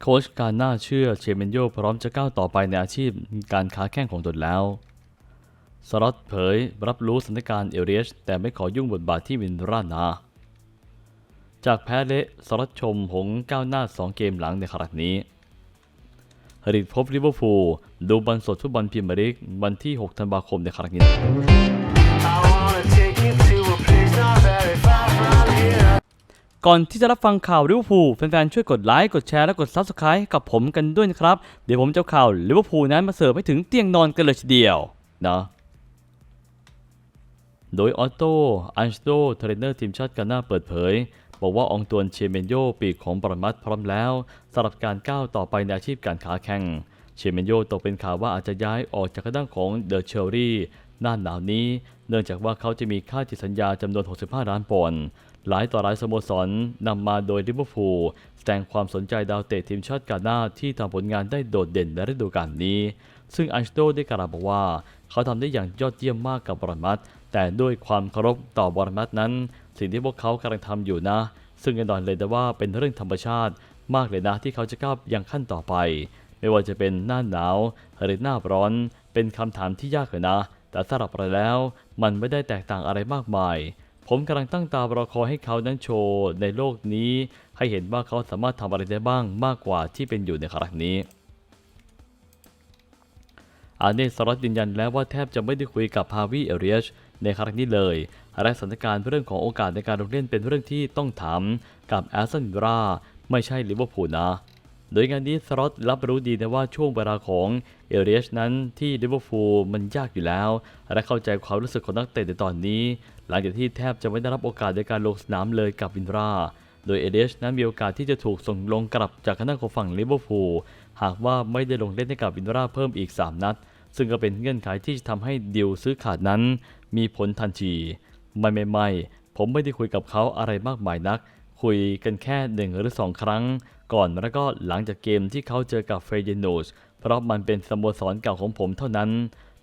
โค้ชการน่าเชื่อเชเมนโยพร้อมจะก้าวต่อไปในอาชีพการค้าแข่งของตนแล้วสล็อตเผย รับรู้สถานการณ์เอเรียชแต่ไม่ขอยุ่งบทบาทที่วินรานา จากแพ้เละสล็อตชมหงก้าวหน้า 2 เกมหลังในครั้งนี้ฮริดพบลิเวอร์พูลดูบอลสดฟุตบอลพรีเมียร์ลีกวันที่ 6 ธันวาคมในครั้งนี้ ก่อนที่จะรับฟังข่าวลิเวอร์พูลแฟนๆ ช่วยกดไลค์ กดแชร์และกด Subscribe กับผมกันด้วยนะครับ เดี๋ยวผมจะข่าวลิเวอร์พูลนั้นมาเสิร์ฟให้ถึงเตียงนอนกันเลยทีเดียวนะโดยออตโตอันสโตเทรนเนอร์ทีมชาติกาน่าเปิดเผย บอกว่าองตวนเชเมนโยปีกของปรมัตพร้อมแล้วสำหรับการก้าวต่อไปในอาชีพการค้าแข่งเชเมนโยตกเป็นข่าวว่าอาจจะย้ายออกจากกระด้างของเดอะเชลรี่หน้าหนาวนี้ เนื่องจากว่าเขาจะมีค่าจิตสัญญาจำนวน 65 ล้านปอนด์ หลายต่อหลายสโมสรนำมาโดยลิเวอร์พูลแสดงความสนใจดาวเตะทีมชาติกาน่าที่ทำผลงานได้โดดเด่นในฤดูกาลนี้ ซึ่งอันสโตได้กล่าวบอกว่า เขาทำได้อย่างยอดเยี่ยมมากกับบอรมัตแต่ด้วยความเคารพต่อบอรมัตนั้น สิ่งที่พวกเขากำลังทำอยู่นะ ซึ่งแน่นอนเลยแต่ว่าเป็นเรื่องธรรมชาติมากเลยนะที่เขาจะก้าวยังขั้นต่อไป ไม่ว่าจะเป็นหน้าหนาวหรือหน้าร้อน เป็นคำถามที่ยากเลยนะ แต่สำหรับเราแล้ว มันไม่ได้แตกต่างอะไรมากมาย ผมกำลังตั้งตารอคอยให้เขานั้นโชว์ในโลกนี้ ให้เห็นว่าเขาสามารถทำอะไรได้บ้างมากกว่าที่เป็นอยู่ในครั้งนี้อาเนสรอตยืนยันแล้วว่าแทบจะไม่ได้คุยกับฮาวิเอเรียชในครั้งนี้เลยและสถานการณ์เรื่องของโอกาสในการลงเล่นเป็นเรื่องที่ต้องถามกับแอสตันวิลล่าไม่ใช่ลิเวอร์พูลนะ โดยงานนี้สรอตรับรู้ดีนะว่าช่วงเวลาของเอเรียชนั้นที่ลิเวอร์พูลมันยากอยู่แล้ว และเข้าใจความรู้สึกของนักเตะในตอนนี้ หลังจากที่แทบจะไม่ได้รับโอกาสในการลงสนามเลยกับวินรา โดยเอเดชนั้นมีโอกาสที่จะถูกส่งลงกลับจากคณะของฝั่งลิเวอร์พูลหากว่าไม่ได้ลงเล่นให้กับวินราเพิ่มอีก 3 นัด ซึ่งก็เป็นเงื่อนไขที่จะทำให้ดีลซื้อขาดนั้น มีผลทันทีไม่ไม่ไม่ผมไม่ได้คุยกับเขาอะไรมากมายนัก คุยกันแค่หนึ่งหรือสองครั้ง ก่อนแล้วก็หลังจากเกมที่เขาเจอกับเฟรเยโนสเพราะมันเป็นสโมสรเก่าของผมเท่านั้น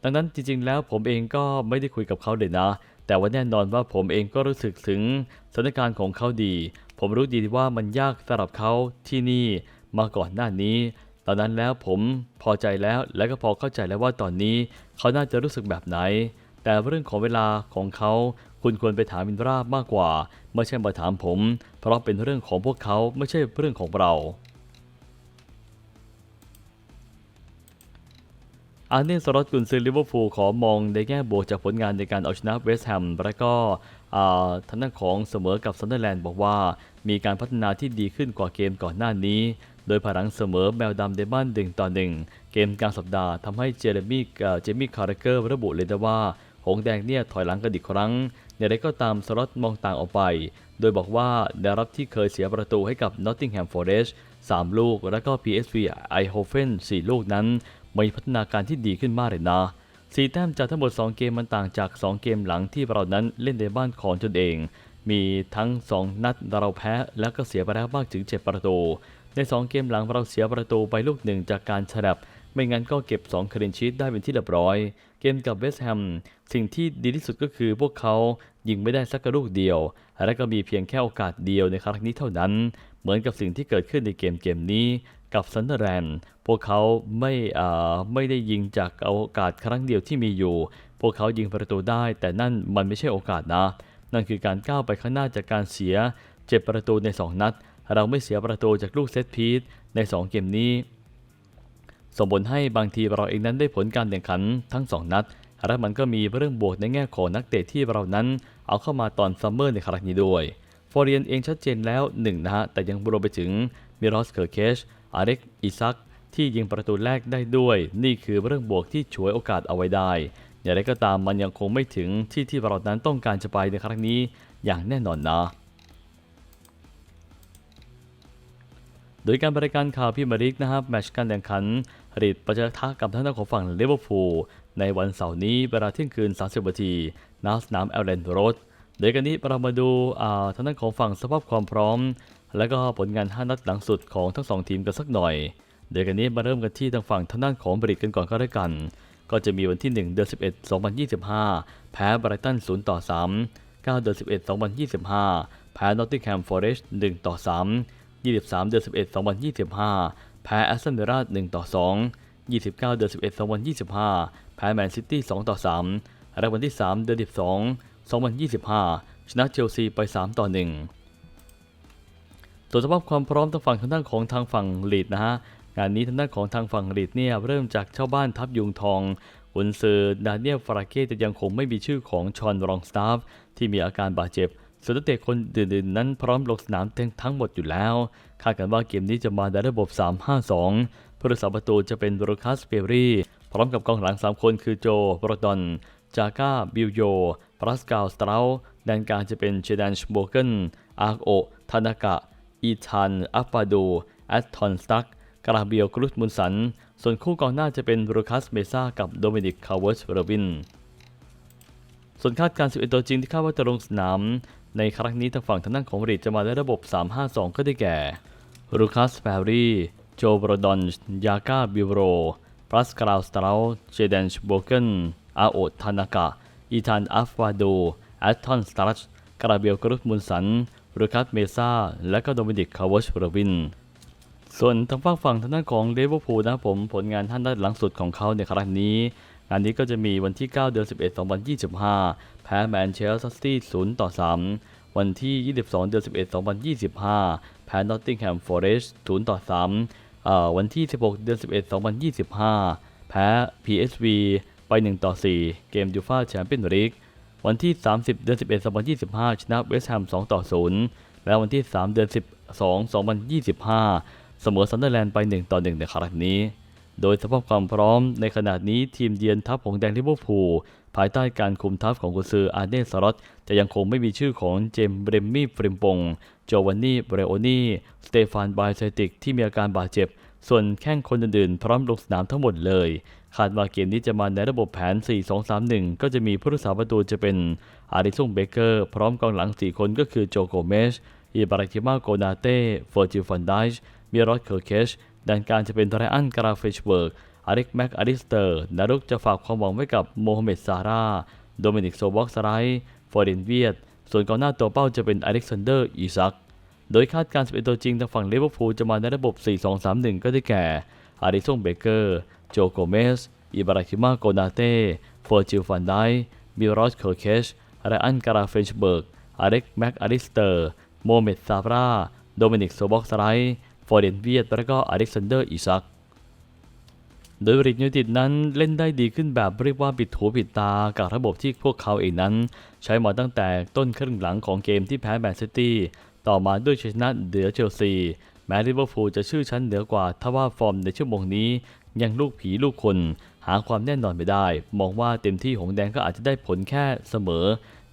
ดังนั้นจริงๆ แล้วผมเองก็ไม่ได้คุยกับเขาเลยนะ แต่ว่าแน่นอนว่าผมเองก็รู้สึกถึงสถานการณ์ของเขาดี ผมรู้ดีว่ามันยากสำหรับเขาที่นี่มาก่อนหน้านี้ ตอนนั้นแล้วผมพอใจแล้วและก็พอเข้าใจแล้วว่าตอนนี้ เขาน่าจะรู้สึกแบบไหน แต่เรื่องของเวลาของเขาคุณควรไปถามวินรามากกว่า ไม่ใช่มาถามผม เพราะเป็นเรื่องของพวกเขาไม่ใช่เรื่องของเราอาร์เนสลอตกุนซือลิเวอร์พูลขอมองในแง่บวกจากผลงานในการเอาชนะเวสต์แฮมและก็อ่าทางด้านของเสมอกับซันเดอร์แลนด์บอกว่ามีการพัฒนาที่ดีขึ้นกว่าเกมก่อนหน้านี้ โดยผลังเสมอแมวดำเดบ้านหนึ่งต่อหนึ่งเกมกลางสัปดาห์ทำให้เจเรมี่เจมี่คาร์เกอร์ระบุเลยนะว่า หงแดงเนี่ยถอยหลังกันอีกครั้งอย่างไรก็ตามสล็อตมองต่างออกไป โดยบอกว่าได้รับที่เคยเสียประตูให้กับ Nottingham Forest 3ลูก แล้วก็ PSV Eindhoven 4ลูกนั้นมีพัฒนาการที่ดีขึ้นมากเลยนะสีแต้มจากทั้งหมด 2 เกมมันต่างจาก 2 เกมหลังที่เรานั้นเล่นในบ้านของตนเอง มีทั้ง 2 นัดเราแพ้แล้วก็เสียไปแล้วมากถึง 7 ประตู ใน 2 เกมหลังเราเสียประตูไปลูกหนึ่งจากการฉลับ ไม่งั้นก็เก็บ2คลินชีตได้เป็นที่เรียบร้อย เกมกับเวสต์แฮมสิ่งที่ดีที่สุดก็คือพวกเขายิงไม่ได้สักลูกเดียว และก็มีเพียงแค่โอกาสเดียวในครั้งนี้เท่านั้น เหมือนกับสิ่งที่เกิดขึ้นในเกมเกมนี้กับซันเดอร์แลนด์พวกเขาไม่อ่าไม่ได้ยิงจากโอกาสครั้งเดียวที่มีอยู่ พวกเขายิงประตูได้ แต่นั่นมันไม่ใช่โอกาสนะ นั่นคือการก้าวไปข้างหน้าจากการเสียเจ็บประตูใน 2 นัด เราไม่เสียประตูจากลูกเซตพีซใน 2 เกมนี้ ส่งผลให้บางทีเราเองนั้นได้ผลการแข่งขันทั้ง 2 นัด และมันก็มีเรื่องบวกในแง่ของนักเตะที่เรานั้น เอาเข้ามาตอนซัมเมอร์ในครั้งนี้ด้วยฟอร์เรียนเองชัดเจนแล้วหนึ่งนะฮะ แต่ยังรวมไปถึงมิรอสเคอร์เคชอาเร็กอิซัก ที่ยิงประตูแรกได้ด้วย นี่คือเรื่องบวกที่ฉวยโอกาสเอาไว้ได้ อย่างไรก็ตามมันยังคงไม่ถึงที่ที่เรานั้นต้องการจะไปในครั้งนี้อย่างแน่นอนนะ โดยการบริการข่าวพิมาริกนะครับแมชการแข่งขันรีดประชะกับทางด้านของฝั่งลิเวอร์พูลในวันเสาร์นี้เวลาเที่ยงคืน 30นาทีณสนามแอลแลนโรดโดยกันนี้เรามาดูอ่าทางด้านของฝั่งสภาพความพร้อม และก็ผลงาน 5 นัดหลังสุดของทั้ง 2 ทีมกันสักหน่อย โดยกันนี้มาเริ่มกันที่ทางฝั่งทางด้านของบริกกันก่อนก็ได้กัน ก็จะมีวันที่ 1 เดือน 11 2025 แพ้ไบรตัน 0 ต่อ 3 9 เดือน 11 2025 แพ้นอตติงแฮมฟอเรสต์1ต่อ 3 23 เดือน 11 2025 แพ้แอสตันวิลล่า1ต่อ 2 29 เดือน 11 2025 แพ้แมนซิตี้ 2 ต่อ 3 และวันที่ 3 เดือน 12 2025 ชนะเชลซีไป 3 ต่อ1ตรวสภาพความพร้อมทางฝั่งทางด้านของทางฝั่งลีดนะฮะ งานนี้ทางด้านของทางฝั่งลีดเนี่ยเริ่มจากเช่าบ้านทับยุงทองกุนซือดาเนียลฟราเก้จะยังคงไม่มีชื่อของชอนรองสตาฟที่มีอาการบาดเจ็บ ส่วนนักเตะคนอื่นๆนั้นพร้อมลงสนามเต็มทั้งหมดอยู่แล้ว คาดกันว่าเกมนี้จะมาในระบบ 3-5-2 ผู้รักษาประตูจะเป็นโรคัสเปรีพร้อมกับกองหลัง 3 คนคือโจโบรดอน จากาบิลโยปรัสกาลสตราลแดนกางจะเป็นเชดันชโบเกนอาร์โอทานากะ อีธานอัฟฟาโดแอตทอนสตักกราเบียลกรุสมุนสัน ส่วนคู่กองหน้าจะเป็นลูคัสเมซ่ากับโดมินิกคาร์เวสเรวินส่วนคาดการณ์11 ตัวจริงที่คาดว่าจะลงสนาม ในครั้งนี้ทางฝั่งทางด้านของบรีดจะมาในระบบ 3-5-2 ก็ได้แก่ลูคัสแปรีโจบรดอนยากาบิโรปรัสกราวสตราลเจเดนชโบเกนอาโอทานากะอีธานอัฟวาโดแอตทอนสตาร์ชกราเบียลกรุสมุนสันลูคัสเมซ่า และก็โดมินิกคาร์เวสเรวิน ส่วนทางฝั่งฝั่งทางด้านของเลเวอร์พูลนะผมผลงานท่านด้านหลังสุดของเขาในครั้งนี้านนี้ก็จะมีวันที่ 9 เดือน 11 2025 แพ้แมนเชสเตอร์ซิตี้0ต่อ 3 วันที่ 22 เดือน 11 2025 แพ้นอตติงแฮมฟอเรสต์0ต่อ3อ่อวันที่ 16 เดือน 11 2025 แพ้ PSV ไป 1 ต่อ 4 เกมยูฟ่าแชมเปี้ยนลีก วันที่ 30 เดือน 11 2025 ชนะเวสต์แฮม 2 ต่อ 0 และวันที่ 3 เดือน 12 2025 เสมอซันเดอร์แลนด์ไป 1 ต่อ 1 ในครั้งนี้ โดยสภาพความพร้อมในขณะนี้ทีมเยือนทัพของแดงลิเวอร์พูลภายใต้การคุมทัพของกุนซืออาร์เนสลอตจะยังคงไม่มีชื่อของเจมส์เบรมมี่ฟริมปงโจวานนี่เบรโอนี่สเตฟานไบเซติกที่มีอาการบาดเจ็บ ส่วนแข้งคนอื่นๆพร้อมลงสนามทั้งหมดเลยคาดว่าเกมนี้จะมาในระบบแผน 4-2-3-1 ก็จะมีผู้รักษาประตูจะเป็นอาริซุงเบเกอร์ พร้อมกองหลัง 4 คนก็คือโจโกเมชอิบาราคิมาโกนาเต้เฟอร์จิฟันไดช์มิรอสเคอร์เคช ด้านการจะเป็นไทรอันกราเฟชเบิร์กอาริกแม็กอาริสเตอร์นารุกจะฝากความหวังไว้กับโมฮัมเหม็ดซาร่า โดมินิกโซบ็อกสไลฟอร์ดินเวียด ส่วนกองหน้าตัวเป้าจะเป็นอเล็กซานเดอร์อีซัก โดยคาดการณ์11ตัวจริงทางฝั่งลิเวอร์พูลจะมาในระบบ 4-2-3-1 ก็ได้แก่ อาริซงเบเกอร์ โจโกเมส อิบราคิมาโกนาเต้เฟอร์จิลฟันไดบิลรอสเคอร์เคชไรอันการาเฟนชเบิร์กอาเร็กแม็กอาริสเตอร์ โมเมดซาบราโดมินิกโซบ็อกสไล ฟอร์เดนเวียดและก็อเล็กซานเดอร์อิซักโดยบริดยูนเต็ดนั้นเล่นได้ดีขึ้นแบบเรียกว่าปิดหูปิดตากับระบบที่พวกเขาเองนั้น ใช้มาตั้งแต่ต้นครึ่งหลังของเกมที่แพ้แมนซิตี้ต่อมาด้วยชัยชนะเหนือเชลซี แม้ลิเวอร์พูลจะชื่อชั้นเหนือกว่าทว่าฟอร์มในชั่วโมงนี้ ยังลูกผีลูกคน หาความแน่นอนไม่ได้ มองว่าเต็มที่ของแดงก็อาจจะได้ผลแค่เสมอ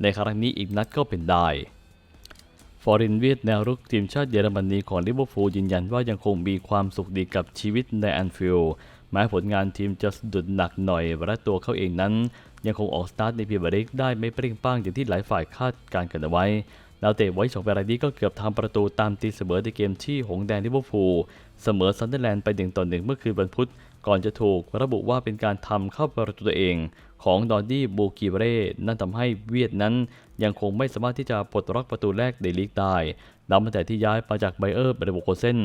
ในครั้งนี้อีกนัดก็เป็นได้ ฟอรินเวียดแนวรุกทีมชาติเยอรมนีของลิเวอร์พูลยืนยันว่ายังคงมีความสุขดีกับชีวิตในแอนฟิลด์แม้ผลงานทีมจะสะดุดหนักหน่อยและตัวเขาเองนั้น ยังคงออกสตาร์ทในพรีเมียร์ลีกได้ไม่เปร่งป้างอย่างที่หลายฝ่ายคาดการณ์กันเอาไว้ ดาวเตะไว้สองรายนี้ก็เกือบทำประตูตามตีเสมอในเกมที่หงแดงลิเวอร์พูลเสมอซันเดอร์แลนด์ไปหนึ่งต่อหนึ่งเมื่อคืนวันพุธ ก่อนจะถูกระบุว่าเป็นการทำเข้าประตูตัวเอง ของดอนดี้บูกิเร่ นั่นทำให้เวียดนั้น ยังคงไม่สามารถที่จะปลดล็อกประตูแรกในลีกได้นับตั้งแต่ที่ย้ายมาจากไบเออร์เบรโบโคเซน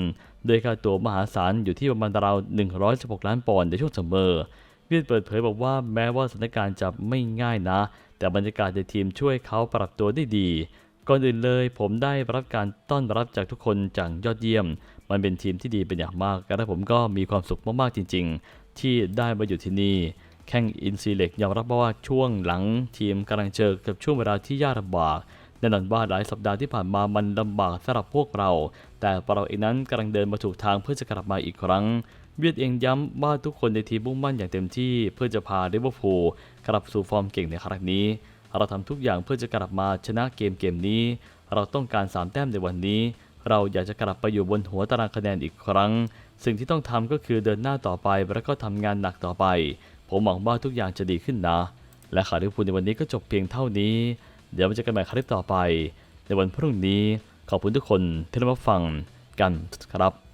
ด้วยค่าตัวมหาศาลอยู่ที่ประมาณราว 116 ล้านปอนด์ในช่วงซัมอเวียดเปิดเผยบอกว่าแม้ว่าสถานการณ์จะไม่ง่ายนะ แต่บรรยากาศในทีมช่วยเขาปรับตัวได้ดี ก่อนอื่นเลย ผมได้รับการต้อนรับจากทุกคนอย่างยอดเยี่ยม มันเป็นทีมที่ดีเป็นอย่างมาก และผมก็มีความสุขมากๆจริง ๆ ที่ได้มาอยู่ที่นี่แข่งอินซีเล็กยอมรับว่าช่วงหลังทีมกำลังเจอกับช่วงเวลาที่ยากลำบากแน่นอนว่าหลายสัปดาห์ที่ผ่านมามันลำบากสำหรับพวกเรา แต่เราเองนั้นกำลังเดินมาถูกทางเพื่อจะกลับมาอีกครั้ง เวียดเองย้ำว่าทุกคนในทีมมุ่งมั่นอย่างเต็มที่ เพื่อจะพาลิเวอร์พูลกลับสู่ฟอร์มเก่งในครั้งนี้ เราทำทุกอย่างเพื่อจะกลับมาชนะเกมเกมนี้ เราต้องการ 3 แต้มในวันนี้ เราอยากจะกลับไปอยู่บนหัวตารางคะแนนอีกครั้ง สิ่งที่ต้องทำก็คือเดินหน้าต่อไป แล้วก็ทำงานหนักต่อไป ผมหวังว่าทุกอย่างจะดีขึ้นนะ และข่าวลิเวอร์พูลในวันนี้ก็จบเพียงเท่านี้ เดี๋ยวมาเจอกันใหม่คลิปต่อไป ในวันพรุ่งนี้ขอบคุณทุกคนที่รับฟังกันครับ